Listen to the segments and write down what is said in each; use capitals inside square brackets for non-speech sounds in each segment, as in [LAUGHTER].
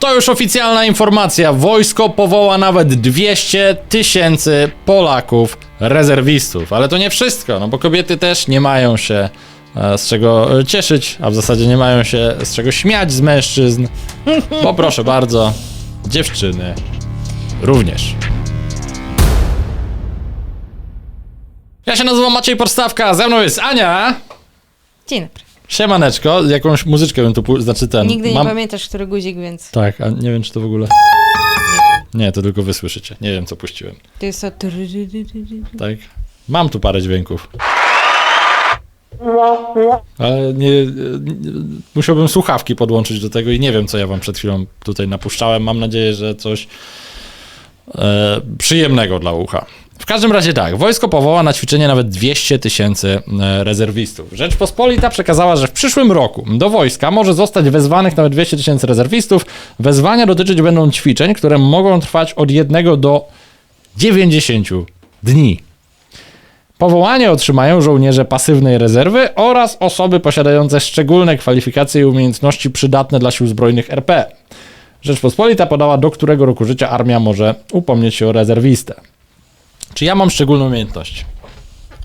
To już oficjalna informacja. Wojsko powoła nawet 200 tysięcy Polaków, rezerwistów. Ale to nie wszystko, no bo kobiety też nie mają się e, z czego e, cieszyć, a w zasadzie nie mają się z czego śmiać z mężczyzn. [LAUGHS] Bo proszę bardzo, dziewczyny również. Ja się nazywam Maciej Podstawka, ze mną jest Ania. Dzień dobry. Siemaneczko, jakąś muzyczkę bym tu, pu- znaczy ten. Nigdy nie mam- pamiętasz, który guzik, więc Tak, a nie wiem czy to w ogóle... Nie, to tylko wy słyszycie. Nie wiem co puściłem. to jest to... Tak? Mam tu parę dźwięków. Ale nie, nie, musiałbym słuchawki podłączyć do tego i nie wiem, co ja wam przed chwilą tutaj napuszczałem. Mam nadzieję, że coś e, przyjemnego dla ucha. W każdym razie tak, wojsko powoła na ćwiczenie nawet 200 tysięcy e, rezerwistów. Rzeczpospolita przekazała, że w przyszłym roku do wojska może zostać wezwanych nawet 200 tysięcy rezerwistów. Wezwania dotyczyć będą ćwiczeń, które mogą trwać od 1 do 90 dni. Powołanie otrzymają żołnierze pasywnej rezerwy oraz osoby posiadające szczególne kwalifikacje i umiejętności przydatne dla sił zbrojnych RP. Rzeczpospolita podała, do którego roku życia armia może upomnieć się o rezerwistę. Czy ja mam szczególne umiejętności?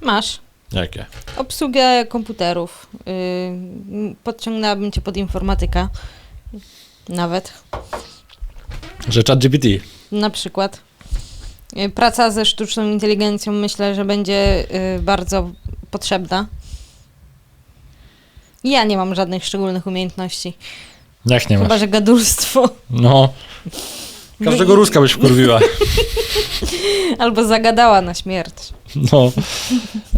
Masz. Jakie? Obsługę komputerów. Yy, podciągnęłabym cię pod informatyka. Nawet. Że chat GPT. Na przykład. Yy, praca ze sztuczną inteligencją myślę, że będzie yy, bardzo potrzebna. Ja nie mam żadnych szczególnych umiejętności. Jak nie masz? Chyba, że gadulstwo. No. Każdego Ruska byś wkurwiła. [LAUGHS] [LAUGHS] Albo zagadała na śmierć. No,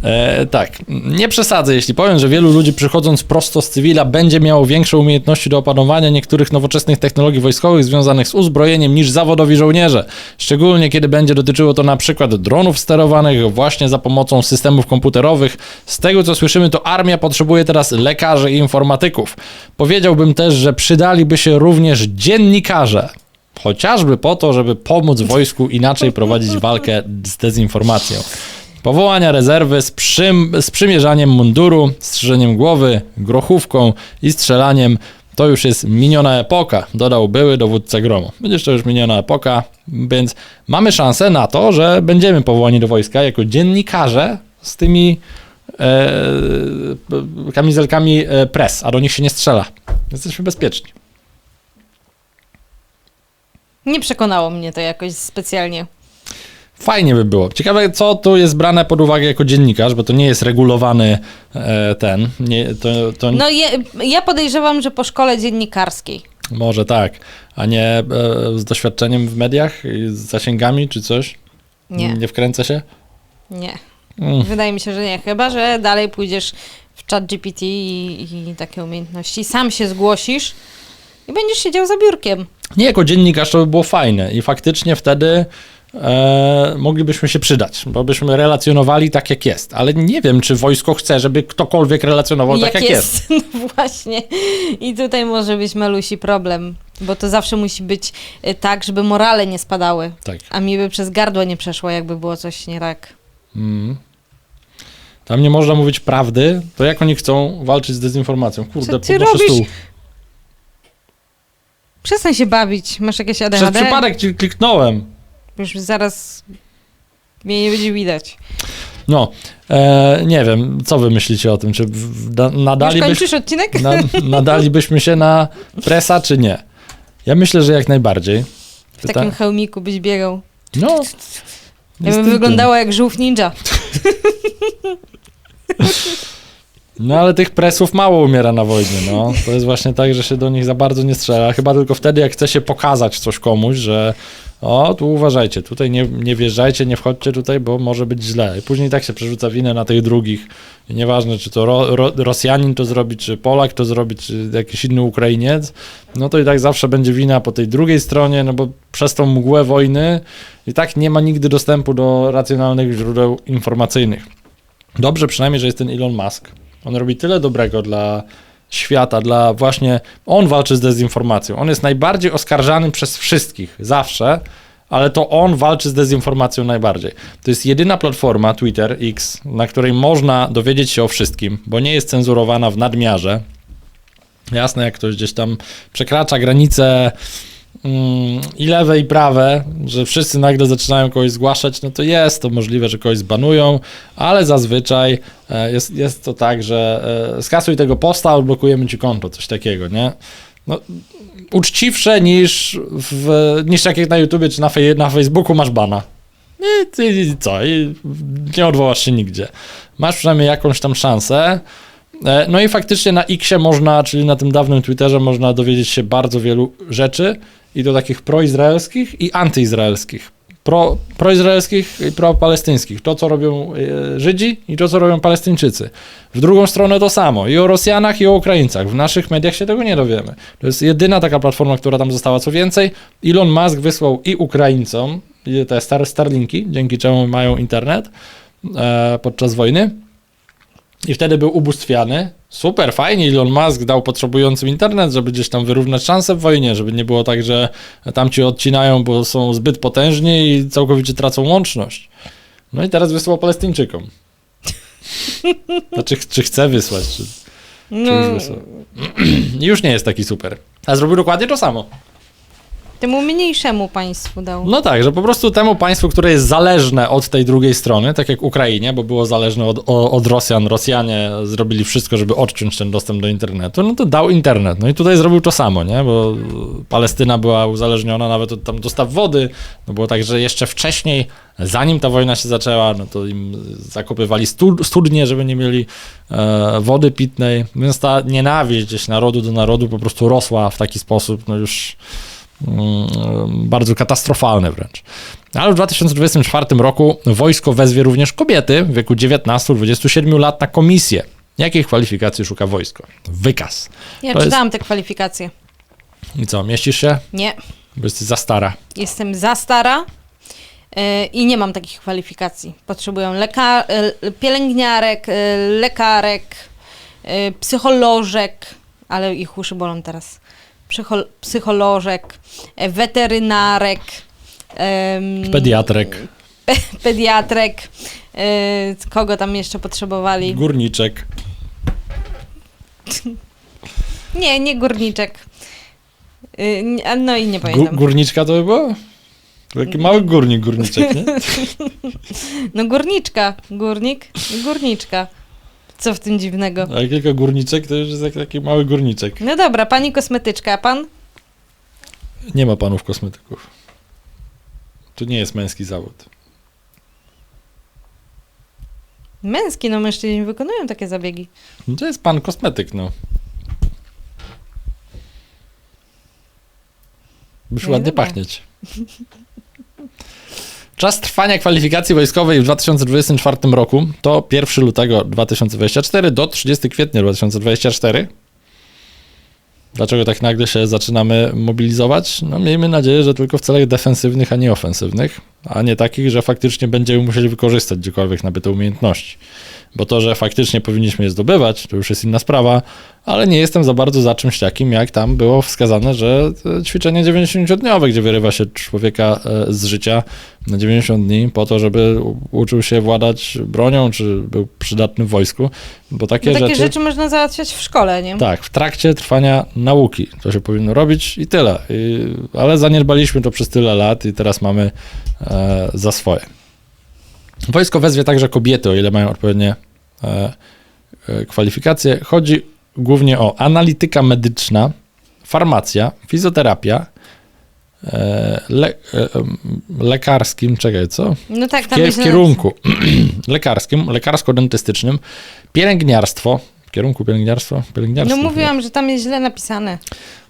e, tak. Nie przesadzę, jeśli powiem, że wielu ludzi przychodząc prosto z cywila będzie miało większe umiejętności do opanowania niektórych nowoczesnych technologii wojskowych związanych z uzbrojeniem niż zawodowi żołnierze. Szczególnie kiedy będzie dotyczyło to na przykład dronów sterowanych właśnie za pomocą systemów komputerowych. Z tego co słyszymy, to armia potrzebuje teraz lekarzy i informatyków. Powiedziałbym też, że przydaliby się również dziennikarze. Chociażby po to, żeby pomóc wojsku inaczej prowadzić walkę z dezinformacją. Powołania rezerwy z, przym, z przymierzaniem munduru, strzyżeniem głowy, grochówką i strzelaniem to już jest miniona epoka, dodał były dowódca gromu. Będziesz to już miniona epoka, więc mamy szansę na to, że będziemy powołani do wojska jako dziennikarze z tymi e, kamizelkami e, pres, a do nich się nie strzela. Jesteśmy bezpieczni. Nie przekonało mnie to jakoś specjalnie. Fajnie by było. Ciekawe, co tu jest brane pod uwagę jako dziennikarz, bo to nie jest regulowany e, ten. Nie, to, to No je, ja podejrzewam, że po szkole dziennikarskiej. może tak, a nie e, z doświadczeniem w mediach, z zasięgami czy coś. Nie, Nie wkręcę się. nie. Mm. Wydaje mi się, że nie. Chyba, że dalej pójdziesz w chat GPT i, i takie umiejętności. Sam się zgłosisz i będziesz siedział za biurkiem. Nie jako dziennikarz to by było fajne i faktycznie wtedy e, moglibyśmy się przydać, bo byśmy relacjonowali tak jak jest, ale nie wiem, czy wojsko chce, żeby ktokolwiek relacjonował tak jak jest. [LAUGHS] No właśnie. I tutaj może być malusi problem, bo to zawsze musi być y, tak, żeby morale nie spadały. Tak. A mi by przez gardło nie przeszło, jakby było coś nie tak. Mm. Tam nie można mówić prawdy, to jak oni chcą walczyć z dezinformacją? Kurde, Co ty robisz? stół. Przestań się bawić. Masz jakieś Przez ADHD? przypadek ci kliknąłem. Już zaraz mnie nie będzie widać. No, e, nie wiem, co wy myślicie o tym? Czy da, Już kończysz odcinek? na, [LAUGHS] nadalibyśmy się na presa, czy nie? Ja myślę, że jak najbardziej. W takim hełmiku byś biegał. No. Ja bym wyglądała jak żółw ninja. [LAUGHS] No ale tych presów mało umiera na wojnie, no. To jest właśnie tak, że się do nich za bardzo nie strzela. Chyba tylko wtedy, jak chce się pokazać coś komuś, że o, tu uważajcie, tutaj nie, nie wjeżdżajcie, nie wchodźcie tutaj, bo może być źle. I później tak się przerzuca winę na tych drugich. I nieważne, czy to ro, ro, Rosjanin to zrobi, czy Polak to zrobi, czy jakiś inny Ukrainiec, no to i tak zawsze będzie wina po tej drugiej stronie, no bo przez tą mgłę wojny i tak nie ma nigdy dostępu do racjonalnych źródeł informacyjnych. Dobrze przynajmniej, że jest ten Elon Musk. On robi tyle dobrego dla świata, dla właśnie. On walczy z dezinformacją. On jest najbardziej oskarżany przez wszystkich, zawsze, ale to on walczy z dezinformacją najbardziej. To jest jedyna platforma, Twitter, X, na której można dowiedzieć się o wszystkim, bo nie jest cenzurowana w nadmiarze. Jasne, jak ktoś gdzieś tam przekracza granice i lewe, i prawe, że wszyscy nagle zaczynają kogoś zgłaszać, no to jest to możliwe, że kogoś zbanują, ale zazwyczaj e, jest, jest to tak, że e, skasuj tego posta, odblokujemy ci konto, coś takiego, nie? No, uczciwsze niż, w, niż jak na YouTubie czy na, fej, na Facebooku masz bana. I, ty- i co? I nie odwołasz się nigdzie. Masz przynajmniej jakąś tam szansę. E, No i faktycznie na Xie można, czyli na tym dawnym Twitterze, można dowiedzieć się bardzo wielu rzeczy i to takich proizraelskich i antyizraelskich. Pro, proizraelskich i propalestyńskich. To, co robią e, Żydzi i to, co robią Palestyńczycy. W drugą stronę to samo. I o Rosjanach, i o Ukraińcach. W naszych mediach się tego nie dowiemy. To jest jedyna taka platforma, która tam została. Co więcej, Elon Musk wysłał i Ukraińcom te star Starlinki, dzięki czemu mają internet e, podczas wojny. I wtedy był ubóstwiany. Super, fajnie, Elon Musk dał potrzebującym internet, żeby gdzieś tam wyrównać szanse w wojnie, żeby nie było tak, że tam ci odcinają, bo są zbyt potężni i całkowicie tracą łączność. No i teraz wysłał Palestyńczykom. [LAUGHS] Znaczy, czy chce wysłać, czy, czy No, już wysłał. [CLEARS THROAT] I już nie jest taki super. A zrobił dokładnie to samo. Temu mniejszemu państwu dał. No tak, że po prostu temu państwu, które jest zależne od tej drugiej strony, tak jak Ukrainie, bo było zależne od, od Rosjan, Rosjanie zrobili wszystko, żeby odciąć ten dostęp do internetu, no to dał internet. No i tutaj zrobił to samo, nie? Bo Palestyna była uzależniona nawet od tam dostaw wody. No było tak, że jeszcze wcześniej, zanim ta wojna się zaczęła, no to im zakopywali stu, studnie, żeby nie mieli e, wody pitnej. Więc ta nienawiść gdzieś narodu do narodu po prostu rosła w taki sposób, no już bardzo katastrofalny wręcz. Ale w 2024 roku wojsko wezwie również kobiety w wieku 19-27 lat na komisję. Jakich kwalifikacji szuka wojsko? Wykaz. Ja to jest- czytałam te kwalifikacje. I co, mieścisz się? Nie, Bo jesteś za stara. jestem za stara e, i nie mam takich kwalifikacji. Potrzebują leka- e, pielęgniarek, e, lekarek, psycholożek, ale ich uszy bolą teraz. Psycho- psycholożek, e, weterynarek, em, Pediatrek, pediatrek, e, kogo tam jeszcze potrzebowali? górniczek. Nie, nie górniczek. Y, No i nie pamiętam. górniczka to by było? Taki mały górnik, górniczek, nie? [LAUGHS] No górniczka, górnik górniczka. Co w tym dziwnego? A jak tylko górniczek, to już jest jak taki mały górniczek. No dobra, pani kosmetyczka, a pan? Nie ma panów kosmetyków. To nie jest męski zawód. Męski, no mężczyźni wykonują takie zabiegi. No to jest pan kosmetyk, no. Byś No i ładnie dobra. pachnieć. [LAUGHS] Czas trwania kwalifikacji wojskowej w 2024 roku to 1 lutego 2024 do 30 kwietnia 2024. Dlaczego tak nagle się zaczynamy mobilizować? No miejmy nadzieję, że tylko w celach defensywnych, a nie ofensywnych, a nie takich, że faktycznie będziemy musieli wykorzystać gdziekolwiek nabyte umiejętności. Bo to, że faktycznie powinniśmy je zdobywać, to już jest inna sprawa, ale nie jestem za bardzo za czymś takim, jak tam było wskazane, że e, ćwiczenie 90-dniowe, gdzie wyrywa się człowieka e, z życia na 90 dni po to, żeby uczył się władać bronią, czy był przydatny w wojsku, bo takie, No takie rzeczy... rzeczy można załatwiać w szkole, nie? Tak, w trakcie trwania nauki to się powinno robić i tyle. I, ale zaniedbaliśmy to przez tyle lat i teraz mamy e, za swoje. Wojsko wezwie także kobiety, o ile mają odpowiednie e, e, kwalifikacje. Chodzi głównie o analityka medyczna, farmacja, fizjoterapia, e, le, e, lekarskim, czekaj, co? No tak, w, tam jest w kierunku [CLEARS THROAT] lekarskim, lekarsko-dentystycznym, pielęgniarstwo, w kierunku pielęgniarstwa, No pielęgniarstwo. mówiłam, że tam jest źle napisane.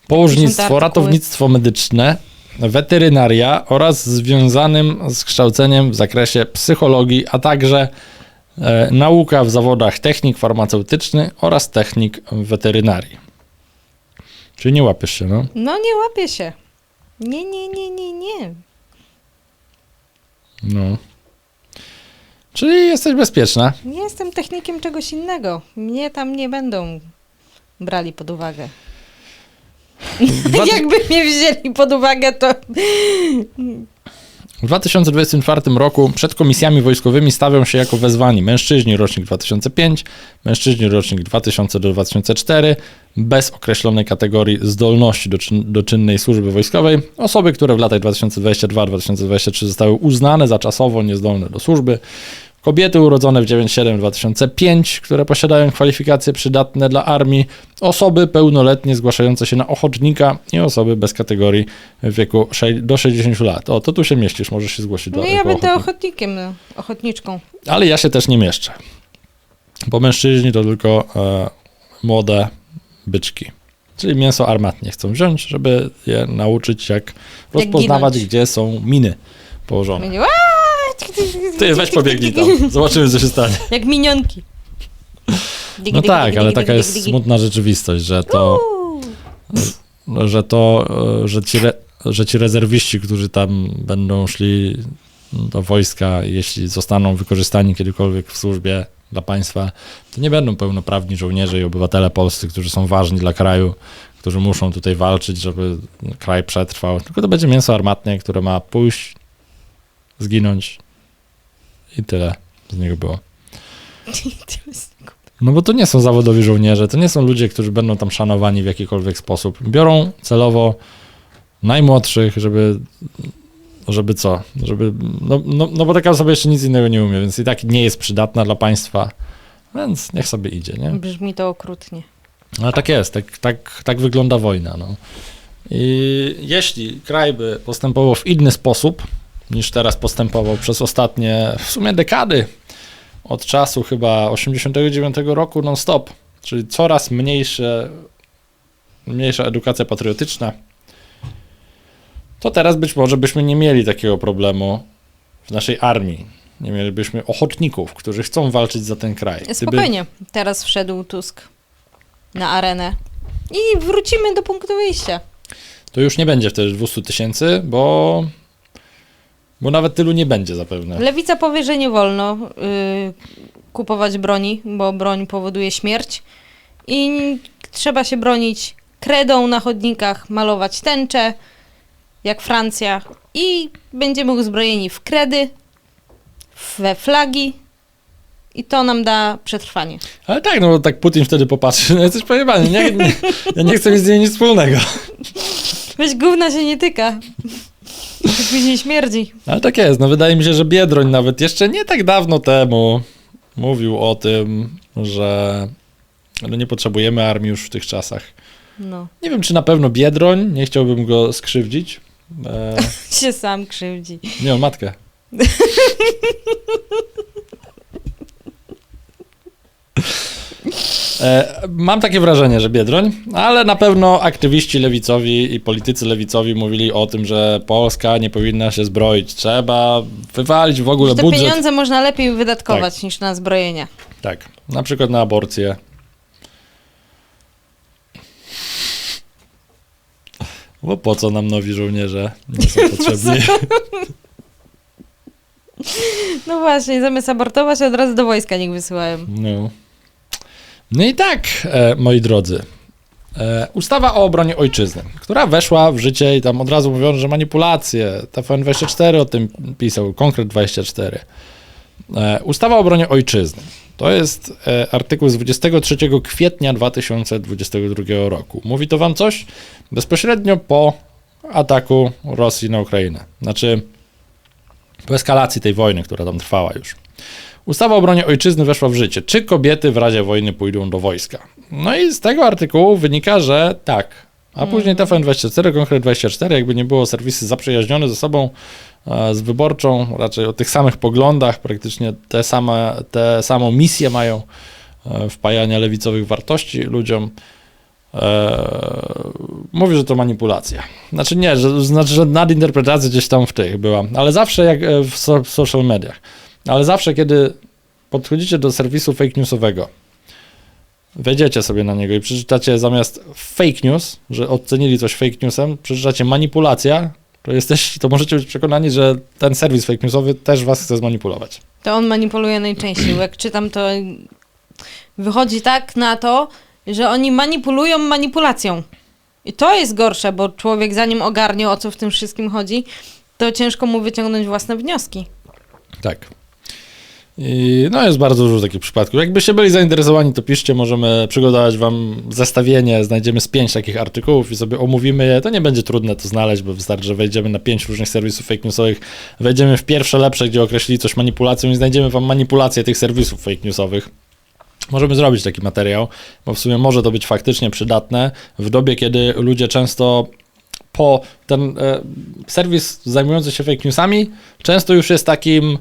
Położnictwo, ratownictwo medyczne, weterynaria oraz związanym z kształceniem w zakresie psychologii, a także e, nauka w zawodach technik farmaceutyczny oraz technik weterynarii. Czyli nie łapiesz się, no? No nie łapie się. Nie, nie, nie, nie, nie. no. Czyli jesteś bezpieczna. Nie jestem technikiem czegoś innego. Mnie tam nie będą brali pod uwagę. [LAUGHS] Dwa- Jakby mnie wzięli pod uwagę, to W 2024 roku przed komisjami wojskowymi stawią się jako wezwani mężczyźni rocznik 2005, mężczyźni rocznik 2000 do 2004, bez określonej kategorii zdolności do, czyn- do czynnej służby wojskowej, osoby, które w latach 2022-2023 zostały uznane za czasowo niezdolne do służby, Kobiety urodzone w 97-2005, które posiadają kwalifikacje przydatne dla armii, osoby pełnoletnie zgłaszające się na ochotnika i osoby bez kategorii w wieku do 60 lat. O, to tu się mieścisz, możesz się zgłosić do No ja będę ochotnik. ochotnikiem, no, ochotniczką. Ale ja się też nie mieszczę. Bo mężczyźni to tylko e, młode byczki. Czyli mięso armatnie chcą wziąć, żeby je nauczyć, jak rozpoznawać, ginąć. gdzie są miny położone. "Aaa!" Ty weź pobiegnij tam, zobaczymy, co się stanie. Jak minionki. No tak, ale taka jest smutna rzeczywistość, że to, że to, e, że ci, re, że ci rezerwiści, którzy tam będą szli do wojska, jeśli zostaną wykorzystani kiedykolwiek w służbie dla państwa, to nie będą pełnoprawni żołnierze i obywatele polscy, którzy są ważni dla kraju, którzy muszą tutaj walczyć, żeby kraj przetrwał, tylko to będzie mięso armatnie, które ma pójść, zginąć i tyle z niego było. [LAUGHS] No bo to nie są zawodowi żołnierze, to nie są ludzie, którzy będą tam szanowani w jakikolwiek sposób. Biorą celowo najmłodszych, żeby, żeby co? Żeby, no, no, no bo taka osoba jeszcze nic innego nie umie, więc i tak nie jest przydatna dla państwa, więc niech sobie idzie, nie? Brzmi to okrutnie. Ale tak jest, tak, tak, tak wygląda wojna. No. I jeśli kraj by postępował w inny sposób niż teraz postępował przez ostatnie w sumie dekady, od czasu chyba 89 roku non-stop, czyli coraz mniejsze, mniejsza edukacja patriotyczna, to teraz być może byśmy nie mieli takiego problemu w naszej armii. Nie mielibyśmy ochotników, którzy chcą walczyć za ten kraj. Gdyby- Spokojnie. Teraz wszedł Tusk na arenę. I wrócimy do punktu wyjścia. to już nie będzie wtedy 200 tysięcy, bo, bo nawet tylu nie będzie zapewne. Lewica powie, że nie wolno y, kupować broni, bo broń powoduje śmierć. I trzeba się bronić kredą na chodnikach, malować tęcze, jak Francja. I będziemy uzbrojeni w kredy, we flagi. I to nam da przetrwanie. Ale tak, no bo tak Putin wtedy popatrzy, no jesteś pojebany, nie, nie, ja nie chcę mieć z niej nic wspólnego. Weź gówna się nie tyka. To później śmierdzi. Ale tak jest, no wydaje mi się, że Biedroń nawet jeszcze nie tak dawno temu mówił o tym, że no nie potrzebujemy armii już w tych czasach. No. Nie wiem, czy na pewno Biedroń, nie chciałbym go skrzywdzić. E, [LAUGHS] Się sam krzywdzi. nie, on matkę. [LAUGHS] E, Mam takie wrażenie, że Biedroń, ale na pewno aktywiści lewicowi i politycy lewicowi mówili o tym, że Polska nie powinna się zbroić. Trzeba wywalić w ogóle Te budżet. pieniądze można lepiej wydatkować niż na zbrojenia. Tak, na przykład na aborcję. Bo po co nam nowi żołnierze? Nie są [LAUGHS] potrzebni. No właśnie, zamiast abortować, od razu do wojska niech wysyłają. No. No i tak, e, moi drodzy. E, ustawa o obronie ojczyzny, która weszła w życie i tam od razu mówiono, że manipulacje. TVN24 o tym pisał, konkret 24. E, ustawa o obronie ojczyzny. To jest e, artykuł z 23 kwietnia 2022 roku. Mówi to wam coś? Bezpośrednio po ataku Rosji na Ukrainę. Znaczy, po eskalacji tej wojny, która tam trwała już. Ustawa o obronie ojczyzny weszła w życie. Czy kobiety w razie wojny pójdą do wojska? No i z tego artykułu wynika, że tak. A później TVN24, konkret 24, jakby nie było serwisy zaprzyjaźnione ze sobą, e, z wyborczą, raczej o tych samych poglądach, praktycznie te same, te samą misję mają e, wpajania lewicowych wartości ludziom. E, mówi, że to manipulacja. Znaczy nie, że, znaczy, że nadinterpretacja gdzieś tam w tych była, ale zawsze jak w social mediach. Ale zawsze, kiedy podchodzicie do serwisu fake newsowego, wejdziecie sobie na niego i przeczytacie zamiast fake news, że ocenili coś fake newsem, przeczytacie manipulacja, to jesteś, to możecie być przekonani, że ten serwis fake newsowy też was chce zmanipulować. To on manipuluje najczęściej. Jak czytam, to wychodzi tak na to, że oni manipulują manipulacją. I to jest gorsze, bo człowiek zanim ogarnie, o co w tym wszystkim chodzi, to ciężko mu wyciągnąć własne wnioski. Tak. I no jest bardzo dużo takich przypadków. Jakbyście byli zainteresowani, to piszcie, możemy przygotować wam zestawienie, znajdziemy z pięć takich artykułów i sobie omówimy je. To nie będzie trudne to znaleźć, bo wystarczy, że wejdziemy na pięć różnych serwisów fake newsowych, wejdziemy w pierwsze lepsze, gdzie określili coś manipulacją i znajdziemy wam manipulację tych serwisów fake newsowych. Możemy zrobić taki materiał, bo w sumie może to być faktycznie przydatne w dobie, kiedy ludzie często po ten e, serwis zajmujący się fake newsami często już jest takim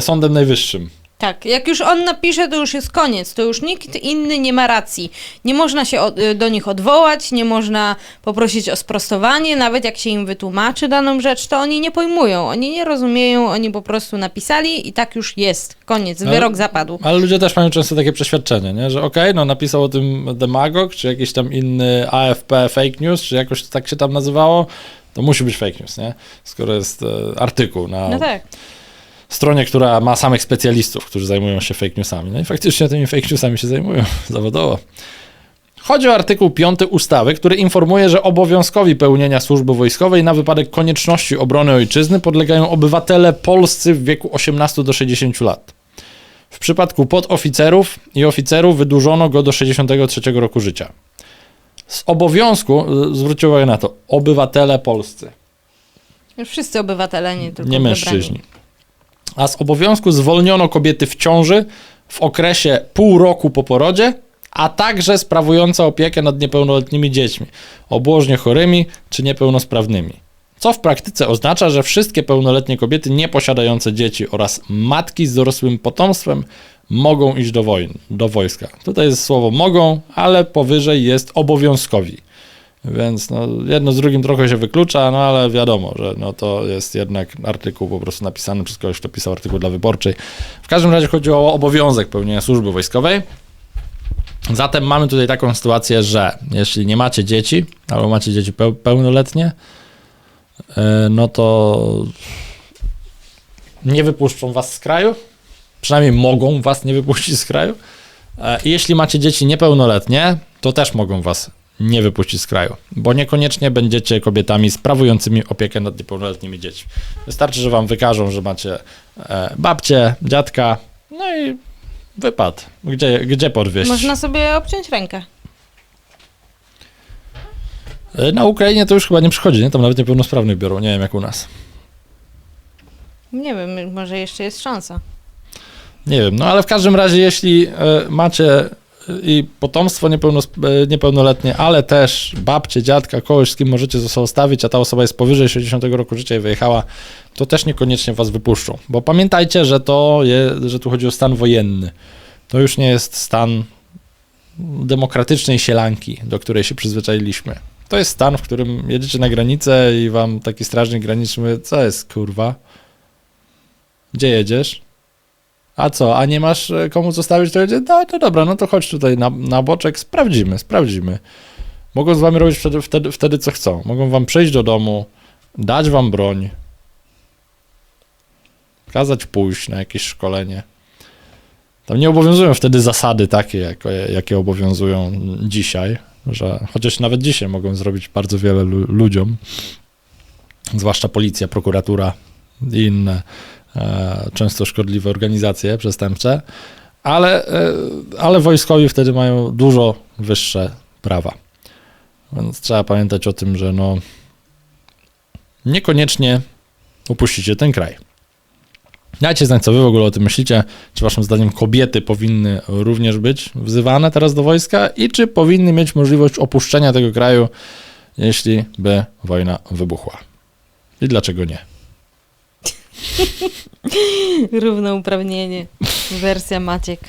sądem najwyższym. Tak, jak już on napisze, to już jest koniec. To już nikt inny nie ma racji. Nie można się y, do nich odwołać, nie można poprosić o sprostowanie, nawet jak się im wytłumaczy daną rzecz, to oni nie pojmują, oni nie rozumieją, oni po prostu napisali i tak już jest. Koniec, Ale- wyrok zapadł. Ale ludzie też mają często takie przeświadczenie, nie? że okej, no napisał o tym Demagog, czy jakiś tam inny AFP fake news, czy jakoś tak się tam nazywało, to musi być fake news, nie? Skoro jest e, artykuł na No tak. Stronie, która ma samych specjalistów, którzy zajmują się fake newsami. No i faktycznie tymi fake newsami się zajmują [LAUGHS] zawodowo. Chodzi o artykuł 5 ustawy, który informuje, że obowiązkowi pełnienia służby wojskowej na wypadek konieczności obrony ojczyzny podlegają obywatele polscy w wieku 18 do 60 lat. W przypadku podoficerów i oficerów wydłużono go do 63 roku życia. Z obowiązku, zwróćcie uwagę na to, obywatele polscy wszyscy obywatele, nie tylko nie wybrani. A z obowiązku zwolniono kobiety w ciąży w okresie pół roku po porodzie, a także sprawujące opiekę nad niepełnoletnimi dziećmi, obłożnie chorymi czy niepełnosprawnymi. Co w praktyce oznacza, że wszystkie pełnoletnie kobiety nieposiadające dzieci oraz matki z dorosłym potomstwem mogą iść do wojny, do wojska. Tutaj jest słowo mogą, ale powyżej jest obowiązkowi. Więc no, jedno z drugim trochę się wyklucza, no ale wiadomo, że no, to jest jednak artykuł po prostu napisany przez kogoś, kto pisał artykuł dla wyborczej. W każdym razie chodziło o obowiązek pełnienia służby wojskowej. Zatem mamy tutaj taką sytuację, że jeśli nie macie dzieci, albo macie dzieci peł- pełnoletnie, yy, no to nie wypuszczą was z kraju. Przynajmniej mogą was nie wypuścić z kraju. E, i Jeśli macie dzieci niepełnoletnie, to też mogą was nie wypuścić z kraju, bo niekoniecznie będziecie kobietami sprawującymi opiekę nad niepełnoletnimi dziećmi. Wystarczy, że wam wykażą, że macie e, babcię, dziadka, no i wypad. Gdzie, gdzie podwieźć? Można sobie obciąć rękę. E, Na Ukrainie to już chyba nie przychodzi, nie? Tam nawet niepełnosprawnych biorą, nie wiem jak u nas. Nie wiem, może jeszcze jest szansa. Nie wiem, no ale w każdym razie, jeśli e, macie i potomstwo e, niepełnoletnie, ale też babcie, dziadka, kogoś, z kim możecie ze sobą stawić, a ta osoba jest powyżej 60 roku życia i wyjechała, to też niekoniecznie was wypuszczą. Bo pamiętajcie, że to je, że tu chodzi o stan wojenny. To już nie jest stan demokratycznej sielanki, do której się przyzwyczailiśmy. To jest stan, w którym jedziecie na granicę i wam taki strażnik graniczny mówi, co jest kurwa? Gdzie jedziesz? A co, a nie masz e, komu zostawić, to jedzie? No to dobra, no to chodź tutaj na, na boczek, sprawdzimy, sprawdzimy. Mogą z wami robić wtedy, wtedy, wtedy co chcą. Mogą wam przyjść do domu, dać wam broń, kazać pójść na jakieś szkolenie. Tam nie obowiązują wtedy zasady takie, jakie, obowiązują dzisiaj, że chociaż nawet dzisiaj mogą zrobić bardzo wiele lu- ludziom, zwłaszcza policja, prokuratura i inne często szkodliwe organizacje przestępcze, ale, e, ale wojskowi wtedy mają dużo wyższe prawa. Więc trzeba pamiętać o tym, że no niekoniecznie upuścicie ten kraj. Dajcie znać, co wy w ogóle o tym myślicie. Czy waszym zdaniem kobiety powinny również być wzywane teraz do wojska i czy powinny mieć możliwość opuszczenia tego kraju, jeśli by wojna wybuchła? I dlaczego nie? [LAUGHS] Równouprawnienie. Wersja Maciek.